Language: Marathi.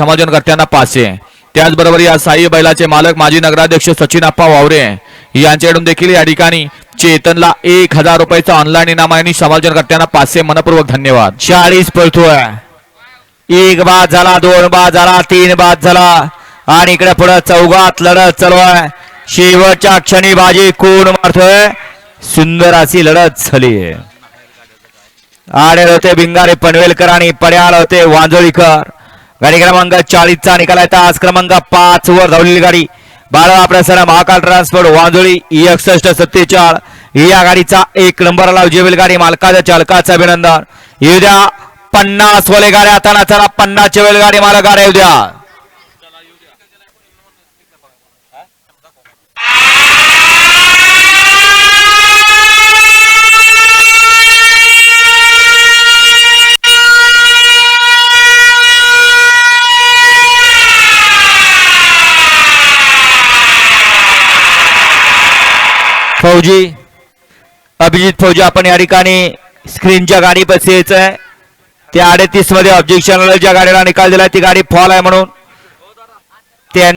समायोजनकर्त्यांना पाचशे. त्याचबरोबर या साई बैलाचे मालक माजी नगराध्यक्ष सचिन अप्पा वावरे. यांच्याकडून देखील या ठिकाणी चेतनला एक हजार रुपयाचा ऑनलाईन इनाम आहे आणि समायोजनकर्त्यांना पाचशे मनपूर्वक धन्यवाद. चाळीस पळतोय. एक बाद झाला दोन बाद झाला तीन बाद झाला. आणि इकडे पुढे चौघात लढत चालू आहे. शेवटच्या क्षणी बाजी कोण मारतोय? सुंदर अशी लढत झाली. आडेल होते भिंगारे पनवेलकर आणि पड्याळ होते वांजोळीकर. गाडी क्रमांक चाळीसचा. निकाल आहे तास क्रमांक पाच वर धावलेली गाडी. बारा आपल्या सर महाकाल ट्रान्सपोर्ट वांजोळी एकसष्ट सत्तेचाळ. या गाडीचा एक नंबरला उजेवेल गाडी. मालकाच्या चालकाचं अभिनंदन. येऊ द्या पन्नास वले गाड्या. आता चला पन्नासच्या वेळ गाडी मला गाड्या येऊ द्या. फौजी अभिजित फौजी आपण या ठिकाणी स्क्रीनच्या गाडी बसायचं आहे त्या अडतीसमध्ये ऑब्जेक्शन ज्या गाडीला निकाल दिला ती गाडी फॉल आहे म्हणून.